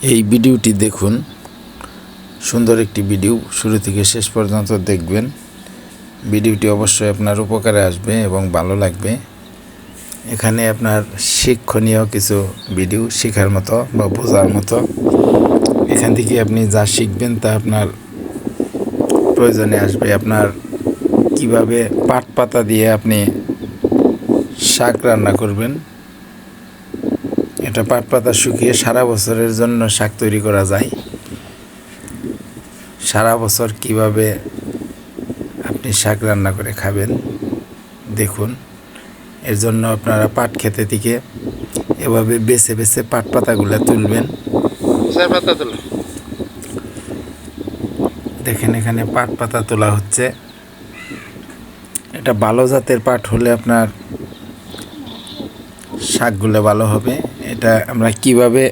এই ভিডিওটি দেখুন। সুন্দর একটি ভিডিও। শুরু থেকে শেষ পর্যন্ত দেখবেন। ভিডিওটি অবশ্যই আপনার উপকারে আসবে এবং ভালো লাগবে। এখানে আপনার শিক্ষণীয় কিছু ভিডিও শেখার মতো বা বোঝার মতো। এখান থেকে আপনি যা শিখবেন তা আপনার প্রয়োজনে আসবে। আপনার কীভাবে পাট পাতা দিয়ে আপনি শাক রান্না করবেন এটা পাট পাতা শুকিয়ে সারা বছরের জন্য শাক তৈরি করা যায়। সারা বছর কীভাবে আপনি শাক রান্না করে খাবেন দেখুন। এর জন্য আপনারা পাট খেতে থেকে এভাবে বেছে বেছে পাট পাতাগুলো তুলবেন। দেখেন এখানে পাট পাতা তোলা হচ্ছে। এটা ভালো জাতের পাট হলে আপনার শাকগুলো ভালো হবে। এটা আমরা কীভাবে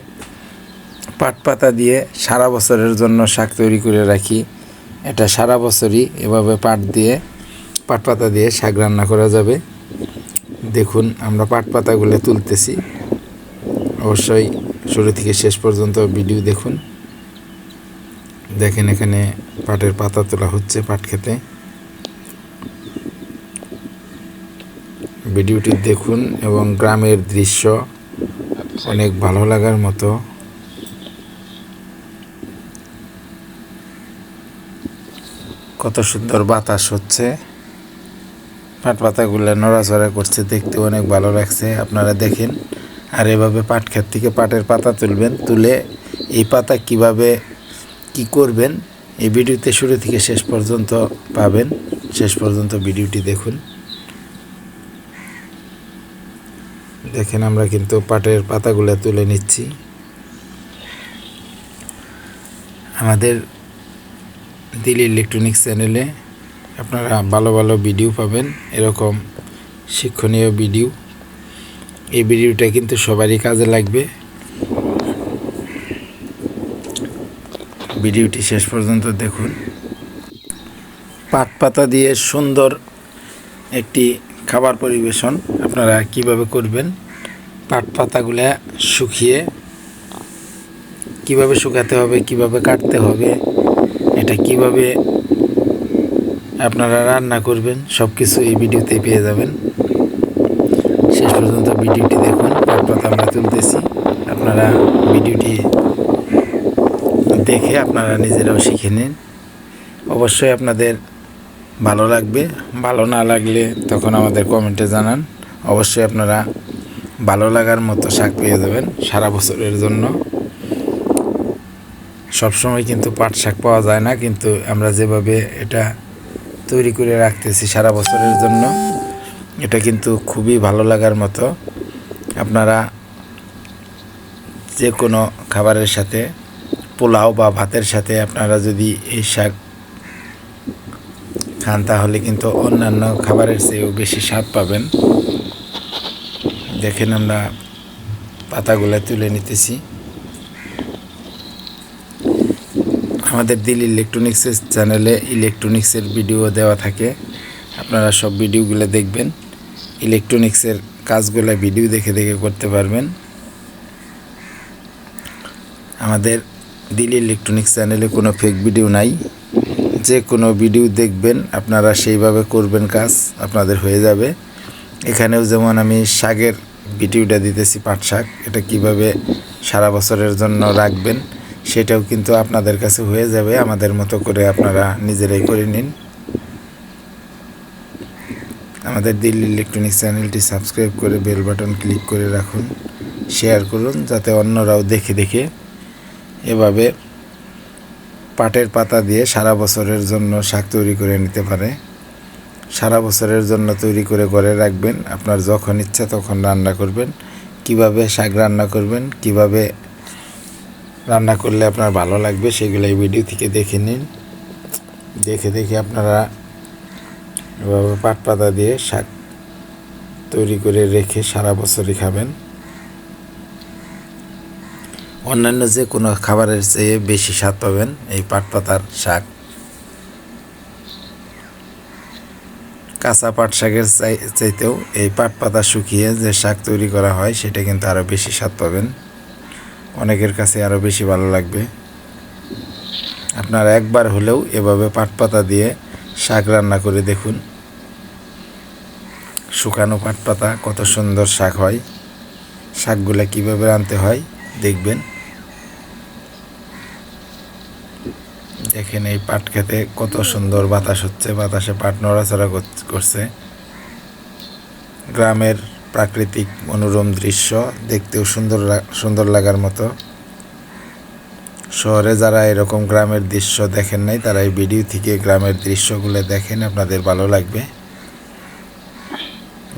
পাট পাতা দিয়ে সারা বছরের জন্য শাক তৈরি করে রাখি, এটা সারা বছরই এভাবে পাট দিয়ে, পাট পাতা দিয়ে শাক রান্না করা যাবে। দেখুন, আমরা পাট পাতাগুলো তুলতেছি। অবশ্যই শুরু থেকে শেষ পর্যন্ত ভিডিও দেখুন। দেখেন এখানে পাটের পাতা তোলা হচ্ছে পাট খেতে। ভিডিওটি দেখুন এবং গ্রামের দৃশ্য অনেক ভালো লাগার মতো। কত সুন্দর বাতাস হচ্ছে। পাট পাতাগুলো নড়াচড়া করছে দেখতে অনেক ভালো লাগছে। আপনারা দেখেন, আর এভাবে পাট ক্ষেত থেকে পাটের পাতা তুলবেন, তুলে এই পাতা কীভাবে কি করবেন, এই ভিডিওতে শুরু থেকে শেষ পর্যন্ত পাবেন। শেষ পর্যন্ত ভিডিওটি দেখুন। দেখেন আমরা কিন্তু পাটের পাতাগুলো তুলে নিচ্ছি। আমাদের দিল ইলেকট্রনিক্স চ্যানেলে আপনারা ভালো ভালো ভিডিও পাবেন, এরকম শিক্ষণীয় ভিডিও। এই ভিডিওটা কিন্তু সবারই কাজে লাগবে। ভিডিওটি শেষ পর্যন্ত দেখুন। পাট পাতা দিয়ে সুন্দর একটি খাবার পরিবেশন আপনারা কীভাবে করবেন? পাট পাতাগুলো শুকিয়ে কীভাবে শুকাতে হবে, কীভাবে কাটতে হবে, এটা কীভাবে আপনারা রান্না করবেন সব কিছু এই ভিডিওতে পেয়ে যাবেন। শেষ পর্যন্ত ভিডিওটি দেখুন, পাট পাতা আমরা তুলতেছি। আপনারা ভিডিওটি দেখে আপনারা নিজেরাও শিখে নিন। অবশ্যই আপনাদের ভালো লাগবে? ভালো না লাগলে তখন আমাদের কমেন্টে জানান। অবশ্যই আপনারা ভালো লাগার মতো শাক পেয়ে যাবেন সারা বছরের জন্য। সবসময় কিন্তু পাট শাক পাওয়া যায় না, কিন্তু আমরা যেভাবে এটা তৈরি করে রাখতেছি সারা বছরের জন্য, এটা কিন্তু খুবই ভালো লাগার মতো। আপনারা যে কোনো খাবারের সাথে, পোলাও বা ভাতের সাথে আপনারা যদি এই শাক খান, তাহলে কিন্তু অন্যান্য খাবারের চেয়েও বেশি স্বাদ পাবেন। দেখেন আমরা পাতাগুলো তুলে নিতেছি। আমাদের দিল ইলেকট্রনিক্সের চ্যানেলে ইলেকট্রনিক্সের ভিডিও দেওয়া থাকে। আপনারা সব ভিডিওগুলো দেখবেন। ইলেকট্রনিক্সের কাজগুলো ভিডিও দেখে দেখে করতে পারবেন। আমাদের দিল ইলেকট্রনিক্স চ্যানেলে কোনো ফেক ভিডিও নাই। যে কোনো ভিডিও দেখবেন, আপনারা সেইভাবে করবেন কাজ, আপনাদের হয়ে যাবে। এখানেও যেমন আমি শাকের ভিডিওটা দিতেছি, পাট শাক, এটা কীভাবে সারা বছরের জন্য রাখবেন, সেটাও কিন্তু আপনাদের কাছে হয়ে যাবে, আমাদের মতো করে আপনারা নিজেরাই করে নিন। আমাদের দিল্লি ইলেকট্রনিক্স চ্যানেলটি সাবস্ক্রাইব করে বেল বাটন ক্লিক করে রাখুন, শেয়ার করুন, যাতে অন্যরাও দেখে দেখে এভাবে পাটের পাতা দিয়ে সারা বছরের জন্য শাক তৈরি করে নিতে পারে। সারা বছরের জন্য তৈরি করে ঘরে রাখবেন। আপনার যখন ইচ্ছা তখন রান্না করবেন। কীভাবে শাক রান্না করবেন, কীভাবে রান্না করলে আপনার ভালো লাগবে সেগুলো এই ভিডিও থেকে দেখে নিন। দেখে দেখে আপনারা এভাবে পাট পাতা দিয়ে শাক তৈরি করে রেখে সারা বছরই খাবেন। অন্যান্য যে কোনো খাবারের চেয়ে বেশি স্বাদ পাবেন এই পাট পাতার শাক। কাঁচা পাট শাকের চাই- চাইতেও এই পাট পাতা শুকিয়ে যে শাক তৈরি করা হয়, সেটা কিন্তু আরও বেশি স্বাদ পাবেন। অনেকের কাছে আরও বেশি ভালো লাগবে। আপনারা একবার হলেও এভাবে পাট পাতা দিয়ে শাক রান্না করে দেখুন। শুকানো পাট পাতা কত সুন্দর শাক হয়। শাকগুলো কীভাবে রানতে হয়, দেখবেন। দেখেন এই পাট খেতে কত সুন্দর বাতাস হচ্ছে, বাতাসে পাট নড়াচড়া কর- করছে। গ্রামের প্রাকৃতিক মনোরম দৃশ্য দেখতেও সুন্দর সুন্দর লাগার মতো। শহরে যারা এরকম গ্রামের দৃশ্য দেখেন নাই, তারা এই ভিডিও থেকে গ্রামের দৃশ্যগুলো দেখেন, আপনাদের ভালো লাগবে।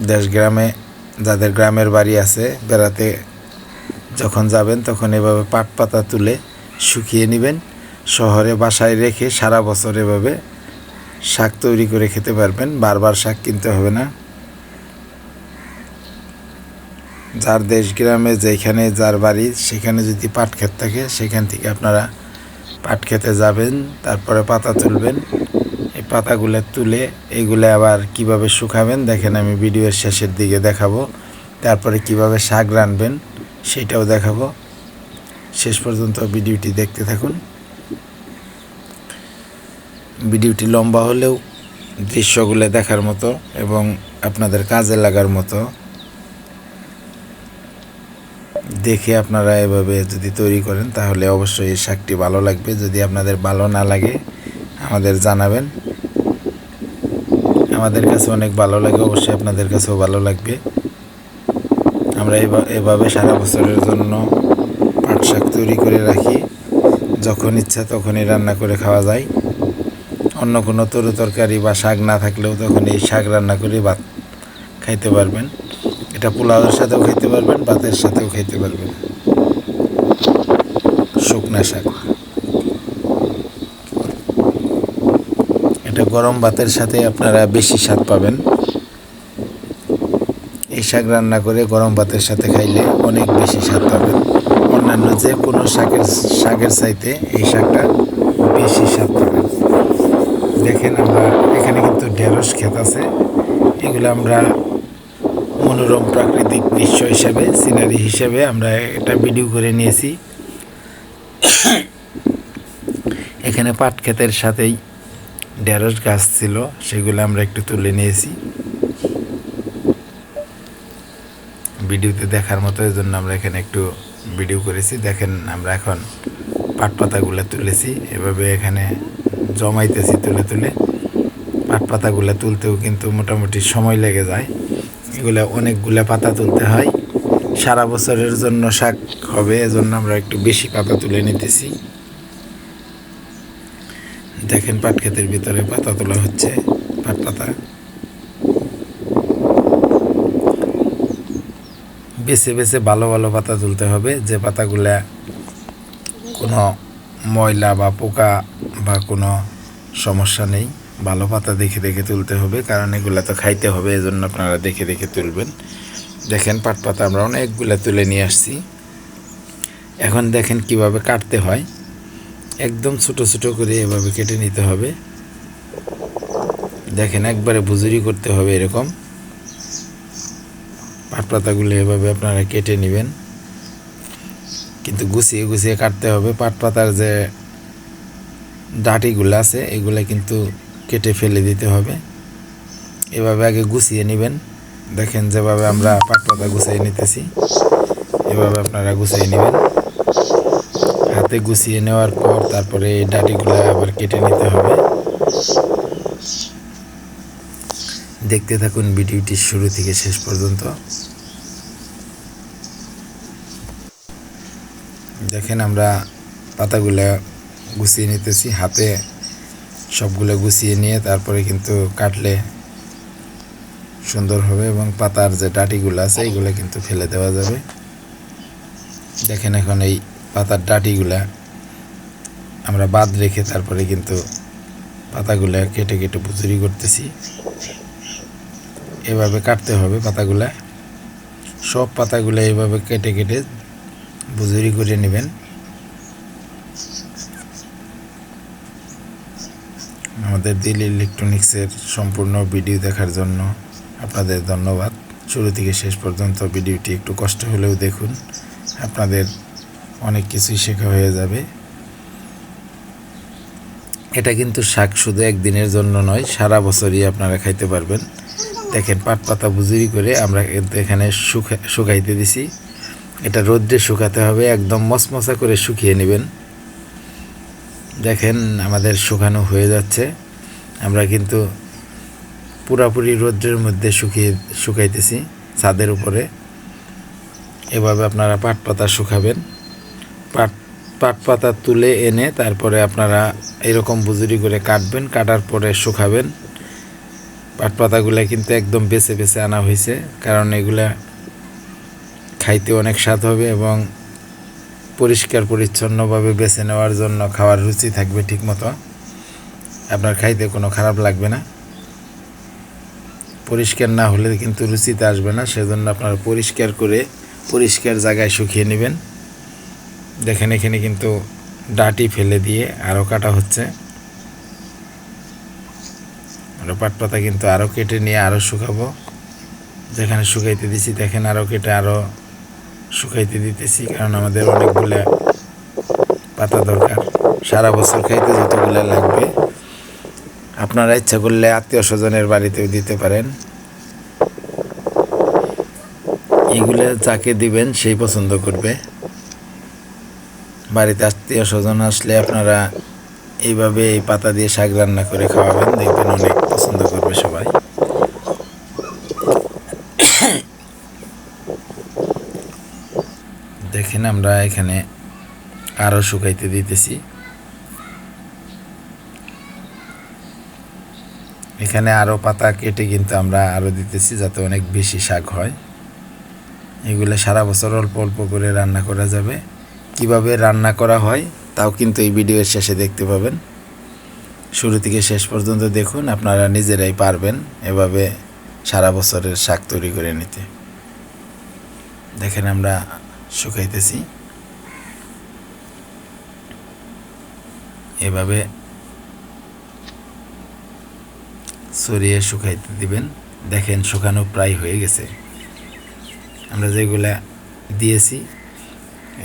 দেশ গ্রামে, যাদের গ্রামের বাড়ি আছে, বেড়াতে যখন যাবেন, তখন এভাবে পাট পাতা তুলে শুকিয়ে নেবেন। শহরে বাসায় রেখে সারা বছর এভাবে শাক তৈরি করে খেতে পারবেন, বারবার শাক কিনতে হবে না। যার দেশ গ্রামে, যেখানে যার বাড়ি, সেখানে যদি পাট ক্ষেত থাকে, সেখান থেকে আপনারা পাট খেতে যাবেন, তারপরে পাতা তুলবেন। এই পাতাগুলো তুলে এগুলো আবার কীভাবে শুকাবেন, দেখেন আমি ভিডিওর শেষের দিকে দেখাবো। তারপরে কীভাবে শাক রানবেন, সেটাও দেখাবো। শেষ পর্যন্ত ভিডিওটি দেখতে থাকুন। ভিডিওটি লম্বা হলেও দৃশ্যগুলো দেখার মতো এবং আপনাদের কাজে লাগার মতো। দেখে আপনারা এভাবে যদি তৈরি করেন, তাহলে অবশ্যই এই শাকটি ভালো লাগবে। যদি আপনাদের ভালো না লাগে, আমাদের জানাবেন। আমাদের কাছে অনেক ভালো লাগে, অবশ্যই আপনাদের কাছেও ভালো লাগবে। আমরা এভা- এভাবে সারা বছরের জন্য পাট শাক তৈরি করে রাখি। যখন ইচ্ছা তখনই রান্না করে খাওয়া যায়। অন্য কোনো তরু তরকারি বা শাক না থাকলেও তখন এই শাক রান্না করে ভাত খাইতে পারবেন। এটা পোলাওয়ের সাথেও খাইতে পারবেন, ভাতের সাথেও খাইতে পারবেন। শুকনা শাক। এটা গরম ভাতের সাথে আপনারা বেশি স্বাদ পাবেন। এই শাক রান্না করে গরম ভাতের সাথে খাইলে অনেক বেশি স্বাদ পাবেন। অন্যান্য যে কোনো শাকের শাকের চাইতে এই শাকটা বেশি স্বাদ পাবেন। দেখেন আমরা এখানে কিন্তু ঢেঁড়স ক্ষেত আছে। এগুলো আমরা মনোরম প্রাকৃতিক দৃশ্য হিসাবে সিনারি হিসাবে আমরা এটা ভিডিও করে নিয়েছি। এখানে পাট ক্ষেতের সাথেই ঢেঁড়স গাছ ছিল, সেগুলো আমরা একটু তুলে নিয়েছি। ভিডিওতে দেখার মতো এই জন্য আমরা এখানে একটু ভিডিও করেছি। দেখেন আমরা এখন পাট পাতাগুলো তুলেছি। এভাবে এখানে জমাইতেছি তুলে তুলে। পাট পাতাগুলো তুলতেও কিন্তু মোটামুটি সময় লেগে যায়। এগুলো অনেকগুলো পাতা তুলতে হয়। সারা বছরের জন্য শাক হবে, এজন্য আমরা একটু বেশি পাতা তুলে নিতেছি। দেখেন পাট ক্ষেতের ভিতরে পাতা তোলা হচ্ছে, পাট পাতা। বেছে বেছে ভালো ভালো পাতা তুলতে হবে। যে পাতাগুলা কোনো ময়লা বা পোকা বা কোনো সমস্যা নেই। ভালো পাতা দেখে দেখে তুলতে হবে, কারণ এগুলো তো খাইতে হবে, এজন্য আপনারা দেখে দেখে তুলবেন। দেখেন, পাট পাতা আমরা অনেকগুলো তুলে নিয়ে আসছি। এখন দেখেন কীভাবে কাটতে হয়। একদম ছোট ছোট করে এভাবে কেটে নিতে হবে। দেখেন, একবারে বুজুরি করতে হবে এরকম। পাট পাতাগুলো এভাবে আপনারা কেটে নেবেন। কিন্তু গুছিয়ে গুছিয়ে কাটতে হবে। পাট পাতার যে ডাটিগুলো আছে, এগুলো কিন্তু কেটে ফেলে দিতে হবে। এভাবে আগে গুছিয়ে নেবেন। দেখেন যেভাবে আমরা পাট পাতা গুছিয়ে নিতেছি, এভাবে আপনারা গুছিয়ে নেবেন। হাতে গুছিয়ে নেওয়ার পর তারপরে এই ডাটিগুলো আবার কেটে নিতে হবে। দেখতে থাকুন ভিডিওটি শুরু থেকে শেষ পর্যন্ত। দেখেন আমরা পাতাগুলা গুছিয়ে নিতেছি, হাতে সবগুলো গুছিয়ে নিয়ে তারপরে কিন্তু কাটলে সুন্দর হবে এবং পাতার যে ডাটিগুলো আছে এইগুলো কিন্তু ফেলে দেওয়া যাবে। দেখেন এখন এই পাতার ডাটিগুলা আমরা বাদ রেখে তারপরে কিন্তু পাতাগুলা কেটে কেটে বুচুরি করতেছি। এভাবে কাটতে হবে পাতাগুলা। সব পাতাগুলো এইভাবে কেটে কেটে বুজুরি করে নেবেন। আমাদের দিল ইলেকট্রনিক্সের সম্পূর্ণ ভিডিও দেখার জন্য আপনাদের ধন্যবাদ। শুরু থেকে শেষ পর্যন্ত ভিডিওটি একটু কষ্ট হলেও দেখুন, আপনাদের অনেক কিছুই শেখা হয়ে যাবে। এটা কিন্তু শাক শুধু একদিনের জন্য নয়, সারা বছরই আপনারা খাইতে পারবেন। দেখেন, পাট পাতা বুজুরি করে আমরা এখানে শুকা শুকাইতে দিছি। এটা রোদ্রে শুকাতে হবে, একদম মচমচা করে শুকিয়ে নেবেন। দেখেন, আমাদের শুকানো হয়ে যাচ্ছে। আমরা কিন্তু পুরাপুরি রোদ্রের মধ্যে শুকিয়ে, শুকাইতেছি ছাদের উপরে। এভাবে আপনারা পাট পাতা শুকাবেন। পাট পাট পাতা তুলে এনে তারপরে আপনারা এরকম বুজুরি করে কাটবেন, কাটার পরে শুকাবেন। পাট পাতাগুলো কিন্তু একদম বেছে বেছে আনা হয়েছে কারণ এগুলা খাইতে অনেক স্বাদ হবে এবং পরিষ্কার, পরিচ্ছন্নভাবে বেছে নেওয়ার জন্য খাওয়ার রুচি থাকবে ঠিকমতো। আপনার খাইতে কোনো খারাপ লাগবে না। পরিষ্কার না হলে কিন্তু রুচিতে আসবে না, সেজন্য আপনারা পরিষ্কার করে পরিষ্কার জায়গায় শুকিয়ে নেবেন। দেখেন এখানে কিন্তু ডাটি ফেলে দিয়ে আরও কাটা হচ্ছে। আরও পাট পাতা কিন্তু আরও কেটে নিয়ে আরও শুকাবো। যেখানে শুকাইতে দিছি দেখেন আরও কেটে আরও শুকাইতে দিতেছি, কারণ আমাদের অনেকগুলো পাতা দরকার। সারা বছর খাইতে যতগুলো লাগবে আপনারা ইচ্ছা করলে আত্মীয় স্বজনের বাড়িতেও দিতে পারেন। এগুলো যাকে দিবেন সেই পছন্দ করবে। বাড়িতে আত্মীয় স্বজন আসলে আপনারা এইভাবে এই পাতা দিয়ে শাক রান্না করে খাওয়াবেন, দেখবেন অনেক পছন্দ করবে সবাই। দেখেন আমরা এখানে আরও শুকাইতে দিতেছি। এখানে আরও পাতা কেটে কিন্তু আমরা আরও দিতেছি যাতে অনেক বেশি শাক হয়। এগুলো সারা বছর অল্প অল্প করে রান্না করা যাবে। কীভাবে রান্না করা হয়, তাও কিন্তু এই ভিডিওর শেষে দেখতে পাবেন। শুরু থেকে শেষ পর্যন্ত দেখুন, আপনারা নিজেরাই পারবেন এভাবে সারা বছরের শাক তৈরি করে নিতে। দেখেন আমরা শুকাইতেছি। এভাবে সরিয়ে শুকাইতে দিবেন। দেখেন শুকানো প্রায় হয়ে গেছে। আমরা যেগুলা দিয়েছি,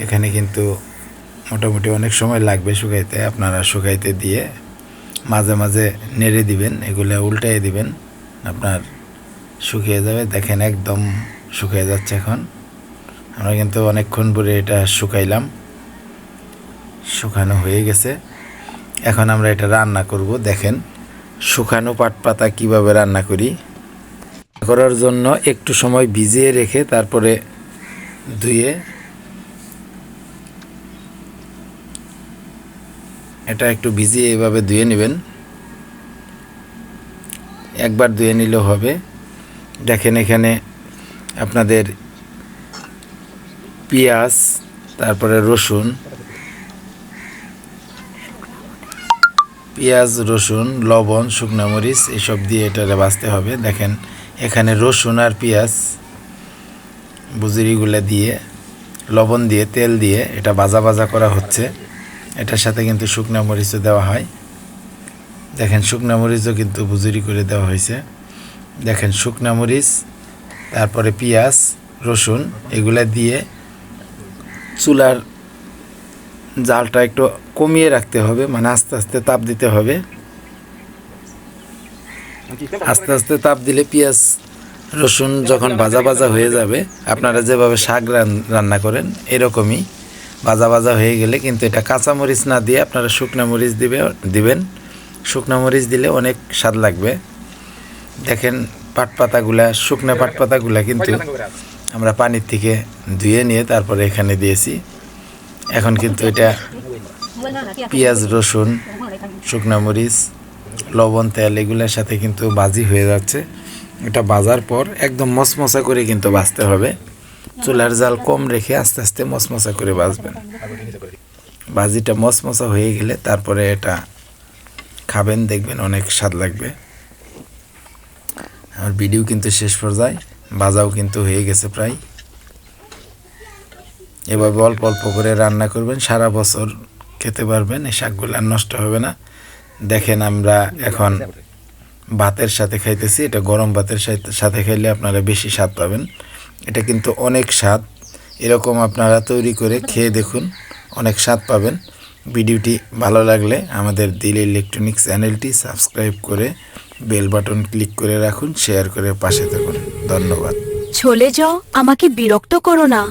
এখানে কিন্তু মোটামুটি অনেক সময় লাগবে শুকাইতে। আপনারা শুকাইতে দিয়ে মাঝে মাঝে নেড়ে দিবেন, এগুলো উল্টাই দিবেন। আপনার শুকিয়ে যাবে। দেখেন একদম শুকিয়ে যাচ্ছে এখন। আমরা কিন্তু অনেকক্ষণ পরে এটা শুকাইলাম। শুকানো হয়ে গেছে। এখন আমরা এটা রান্না করব, দেখেন। শুকানো পাট পাতা কীভাবে রান্না করি? করার জন্য একটু সময় ভিজিয়ে রেখে তারপরে ধুয়ে এটা একটু ভিজিয়ে এভাবে ধুয়ে নেবেন। একবার ধুয়ে নিলেও হবে। দেখেন এখানে আপনাদের পেঁয়াজ, তারপরে রসুন পেঁয়াজ, রসুন, লবণ, শুকনো মরিচ, এসব দিয়ে এটারে বাছতে হবে। দেখেন, এখানে রসুন আর পেঁয়াজ বুজুরিগুলো দিয়ে, লবণ দিয়ে, তেল দিয়ে এটা ভাজা ভাজা করা হচ্ছে। এটার সাথে কিন্তু শুকনো মরিচও দেওয়া হয়। দেখেন, শুকনো মরিচও কিন্তু বুজুরি করে দেওয়া হয়েছে। দেখেন, শুকনো মরিচ, তারপরে পেঁয়াজ, রসুন, এগুলা দিয়ে চুলার জালটা একটু কমিয়ে রাখতে হবে মানে আস্তে আস্তে তাপ দিতে হবে। আস্তে আস্তে তাপ দিলে পেঁয়াজ, রসুন যখন ভাজা ভাজা হয়ে যাবে, আপনারা যেভাবে শাক রান্না করেন, এরকমই ভাজা ভাজা হয়ে গেলে কিন্তু এটা কাঁচা মরিচ না দিয়ে আপনারা শুকনো মরিচ দিবে, দিবেন। শুকনো মরিচ দিলে অনেক স্বাদ লাগবে। দেখেন পাট পাতাগুলা শুকনো পাট পাতাগুলা কিন্তু আমরা পানির থেকে ধুয়ে নিয়ে তারপরে এখানে দিয়েছি। এখন কিন্তু এটা পেঁয়াজ, রসুন, শুকনো মরিচ, লবণ, তেল, এগুলোর সাথে কিন্তু বাজি হয়ে যাচ্ছে। এটা বাজার পর একদম মচমচা করে কিন্তু ভাজতে হবে। চুলার জাল কম রেখে আস্তে আস্তে মচমচা করে ভাজবেন। ভাজিটা মচমচা হয়ে গেলে তারপরে এটা খাবেন, দেখবেন অনেক স্বাদ লাগবে। আমার ভিডিও কিন্তু শেষ পর্যায়ে বাজাও কিন্তু হয়ে গেছে প্রায়। এভাবে অল্প অল্প করে রান্না করবেন সারা বছর। খেতে পারবেন, এই শাকগুলো আর নষ্ট হবে না। দেখেন আমরা এখন ভাতের সাথে খাইতেছি, এটা গরম ভাতের সাথে- খাইলে আপনারা বেশি স্বাদ পাবেন। এটা কিন্তু অনেক স্বাদ, এরকম আপনারা তৈরি করে খেয়ে দেখুন, অনেক স্বাদ পাবেন। ভিডিওটি ভালো লাগলে আমাদের দিল ইলেকট্রনিক্স চ্যানেলটি সাবস্ক্রাইব করে বেল বাটন ক্লিক করে রাখুন, শেয়ার করে পাশে থাকুন। ধন্যবাদ। চলে যাও, আমাকে বিরক্ত করো না।